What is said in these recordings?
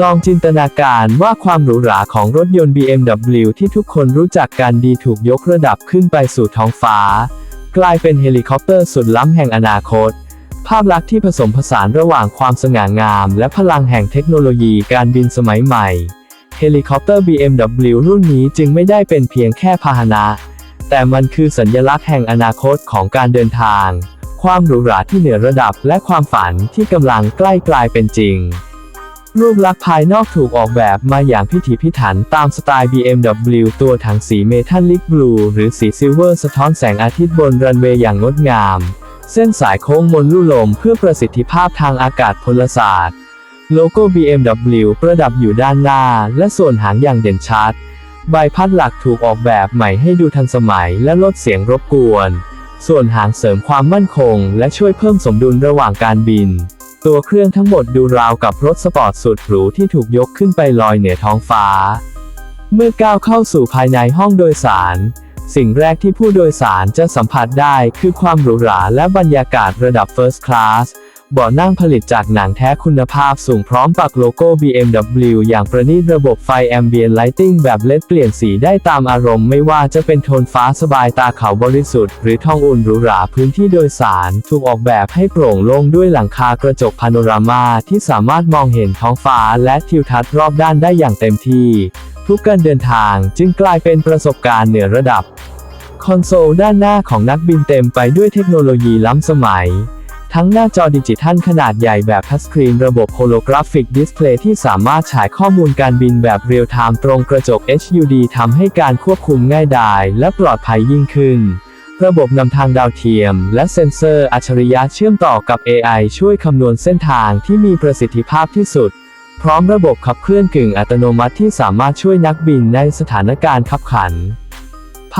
ลองจินตนาการว่าความหรูหราของรถยนต์ BMW ที่ทุกคนรู้จักกันดีถูกยกระดับขึ้นไปสู่ท้องฟ้า กลายเป็นเฮลิคอปเตอร์สุดล้ำแห่งอนาคต ภาพลักษณ์ที่ผสมผสานระหว่างความสง่างาม และพลังแห่งเทคโนโลยีการบินสมัยใหม่ เฮลิคอปเตอร์ BMW รุ่นนี้จึงไม่ได้เป็นเพียงแค่พาหนะ แต่มันคือสัญลักษณ์แห่งอนาคตของการเดินทาง ความหรูหราที่เหนือระดับและความฝันที่กำลังใกล้กลายเป็นจริง รูปลักษณ์ภายนอกถูกออกแบบมาอย่างพิถีพิถันตามสไตล์ BMW ตัวถังสีเมทัลลิกบลูหรือสีซิลเวอร์สะท้อนแสงอาทิตย์บนรันเวย์อย่างงดงาม เส้นสายโค้งมนลู่ลมเพื่อประสิทธิภาพทางอากาศพลศาสตร์ โลโก้ BMW ประดับอยู่ด้านหน้า และส่วนหางอย่างเด่นชัด ใบพัดหลักถูกออกแบบใหม่ให้ดูทันสมัยและลดเสียงรบกวน ส่วนหางเสริมความมั่นคง และช่วยเพิ่มสมดุลระหว่างการบิน ตัวเครื่องทั้งหมดดูราวกับรถสปอร์ตสุดหรูที่ถูกยกขึ้นไปลอยเหนือท้องฟ้า เมื่อก้าวเข้าสู่ภายในห้องโดยสาร สิ่งแรกที่ผู้โดยสารจะสัมผัสได้คือความหรูหราและบรรยากาศระดับ First Class เบาะนั่งผลิตจากหนังแท้คุณภาพสูงพร้อมปักโลโก้ BMW อย่างประณีตระบบไฟ Ambient Lighting แบบเลดเปลี่ยนสีได้ตามอารมณ์ไม่ว่าจะเป็นโทนฟ้าสบายตาขาวบริสุทธิ์ หรือทองอุ่นหรูหราพื้นที่โดยสาร ถูกออกแบบให้โปร่งโล่งด้วยหลังคากระจกพาโนรามาที่สามารถมองเห็นท้องฟ้าและทิวทัศน์รอบด้านได้อย่างเต็มที่ทุกการเดินทางจึงกลายเป็นประสบการณ์เหนือระดับ คอนโซลด้านหน้าของนักบินเต็มไปด้วยเทคโนโลยีล้ำสมัย ทั้งหน้าจอดิจิทัลขนาดใหญ่แบบทัชสกรีนระบบโฮโลกราฟิกดิสเพลย์ที่สามารถฉายข้อมูลการบินแบบเรียลไทม์ตรงกระจก HUD ทำให้การควบคุมง่ายดายและปลอดภัยยิ่งขึ้น ระบบนำทางดาวเทียม และเซ็นเซอร์อัจฉริยะเชื่อมต่อกับ AI ช่วยคำนวณเส้นทางที่มีประสิทธิภาพที่สุด พร้อมระบบขับเคลื่อนกึ่งอัตโนมัติที่สามารถช่วยนักบินในสถานการณ์ขับขัน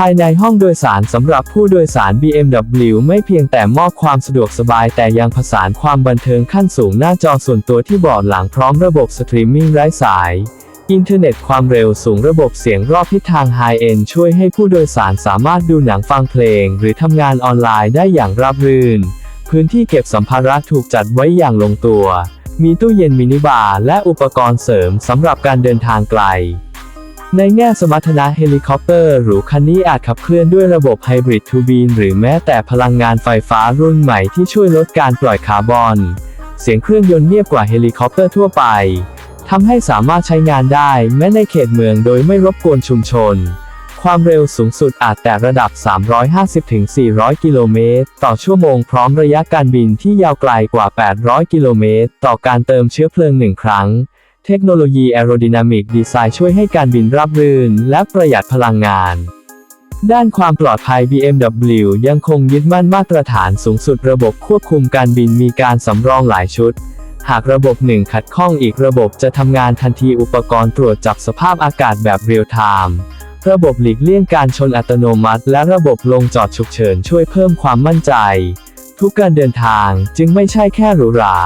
ภายในห้องโดยสารสำหรับผู้โดยสาร BMW ไม่เพียงแต่มอบความสะดวกสบาย แต่ยังผสานความบันเทิงขั้นสูงหน้าจอส่วนตัวที่เบาะหลังพร้อมระบบสตรีมมิ่งไร้สาย อินเทอร์เน็ตความเร็วสูงระบบเสียงรอบทิศทางไฮเอนช่วยให้ผู้โดยสารสามารถดูหนังฟังเพลง หรือทำงานออนไลน์ได้อย่างราบรื่น พื้นที่เก็บสัมภาระถูกจัดไว้อย่างลงตัว มีตู้เย็นมินิบาร์และอุปกรณ์เสริมสำหรับการเดินทางไกล ในแง่สมรรถนะเฮลิคอปเตอร์หรูคันนี้อาจขับเคลื่อนด้วยระบบไฮบริดทูบีนหรือแม้แต่พลังงานไฟฟ้ารุ่นใหม่ที่ช่วยลดการปล่อยคาร์บอน เสียงเครื่องยนต์เงียบกว่าเฮลิคอปเตอร์ทั่วไปทำให้สามารถใช้งานได้แม้ในเขตเมืองโดยไม่รบกวนชุมชน ความเร็วสูงสุดอาจแตะระดับ 350-400 กิโลเมตร ต่อชั่วโมงพร้อมระยะการบินที่ยาวไกลกว่า 800 กิโลเมตร ต่อการเติมเชื้อเพลิงหนึ่งครั้ง เทคโนโลยีแอโร d y นามิกดีไซน์ช่วยให้การบินราบรื่น และประหยัดพลังงาน ด้านความปลอดภัย BMW ยังคงยึดมั่นมาตรฐานสูงสุดระบบควบคุมการบินมีการสำรองหลายชุด หากระบบหนึ่งขัดข้องอีกระบบจะทำงานทันทีอุปกรณ์ตรวจจับสภาพอากาศแบบเรียลไทม์ระบบหลีกเลี่ยงการชนอัตโนมัติ และระบบลงจอดฉุกเฉินช่วยเพิ่มความมั่นใจ ทุกการเดินทางจึงไม่ใช่แค่หรูหรา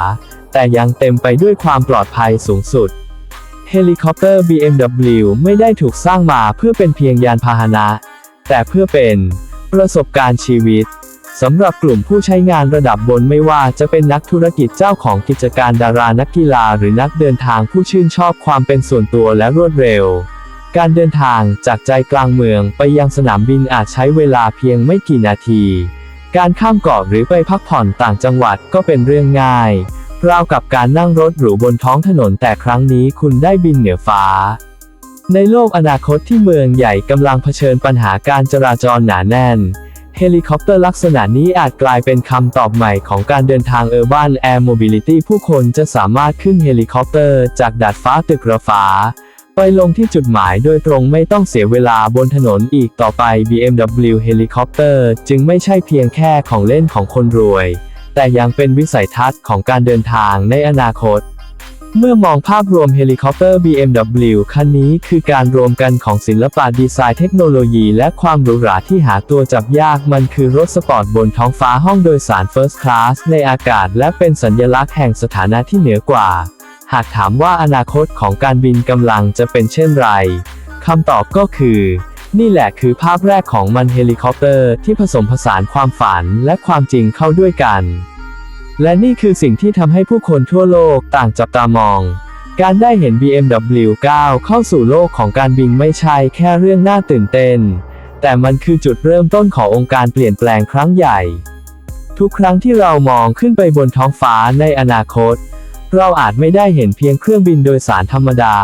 แต่ยังเต็มไปด้วยความปลอดภัยสูงสุด เฮลิคอปเตอร์ BMW ไม่ได้ถูกสร้างมาเพื่อเป็นเพียงยานพาหนะ แต่เพื่อเป็น ประสบการณ์ชีวิตสำหรับกลุ่มผู้ใช้งานระดับบนไม่ว่าจะเป็นนักธุรกิจเจ้าของกิจการดารานักกีฬาหรือนักเดินทางผู้ชื่นชอบความเป็นส่วนตัวและรวดเร็ว การเดินทางจากใจกลางเมืองไปยังสนามบินอาจใช้เวลาเพียงไม่กี่นาที การข้ามเกาะหรือไปพักผ่อนต่างจังหวัดก็เป็นเรื่องง่าย ราวกับการนั่งรถหรูบนท้องถนนแต่ครั้งนี้คุณได้บินเหนือฟ้า ในโลกอนาคตที่เมืองใหญ่กำลังเผชิญปัญหาการจราจรหนาแน่น เฮลิคอปเตอร์ลักษณะนี้อาจกลายเป็นคำตอบใหม่ของการเดินทาง Urban Air Mobility ผู้คนจะสามารถขึ้นเฮลิคอปเตอร์จากดาดฟ้าตึกระฟ้า ไปลงที่จุดหมายโดยตรงไม่ต้องเสียเวลาบนถนนอีกต่อไป BMW Helicopter จึงไม่ใช่เพียงแค่ของเล่นของคนรวย แต่ยังเป็นวิสัยทัศน์ของการเดินทางในอนาคต เมื่อมองภาพรวมเฮลิคอปเตอร์ BMW คันนี้คือการรวมกันของศิลปะดีไซน์เทคโนโลยีและความหรูหราที่หาตัวจับยากมันคือรถสปอร์ตบนท้องฟ้าห้องโดยสาร First Class ในอากาศและเป็นสัญลักษณ์แห่งสถานะที่เหนือกว่า หากถามว่าอนาคตของการบินกำลังจะเป็นเช่นไรคำตอบก็คือ นี่แหละคือภาพแรกของมันเฮลิคอปเตอร์ที่ผสมผสานความฝันและความจริงเข้าด้วยกัน และนี่คือสิ่งที่ทำให้ผู้คนทั่วโลกต่างจับตามอง การได้เห็น BMW ก้าวเข้าสู่โลกของการบินไม่ใช่แค่เรื่องน่าตื่นเต้น แต่มันคือจุดเริ่มต้นขององค์การเปลี่ยนแปลงครั้งใหญ่ ทุกครั้งที่เรามองขึ้นไปบนท้องฟ้าในอนาคต เราอาจไม่ได้เห็นเพียงเครื่องบินโดยสารธรรมดา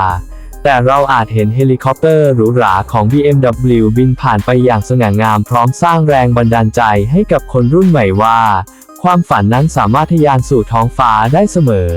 แต่เราอาจเห็นเฮลิคอปเตอร์หรูหราของ BMW บินผ่านไปอย่างสง่างามพร้อมสร้างแรงบันดาลใจให้กับคนรุ่นใหม่ว่า ความฝันนั้นสามารถทะยานสู่ท้องฟ้าได้เสมอ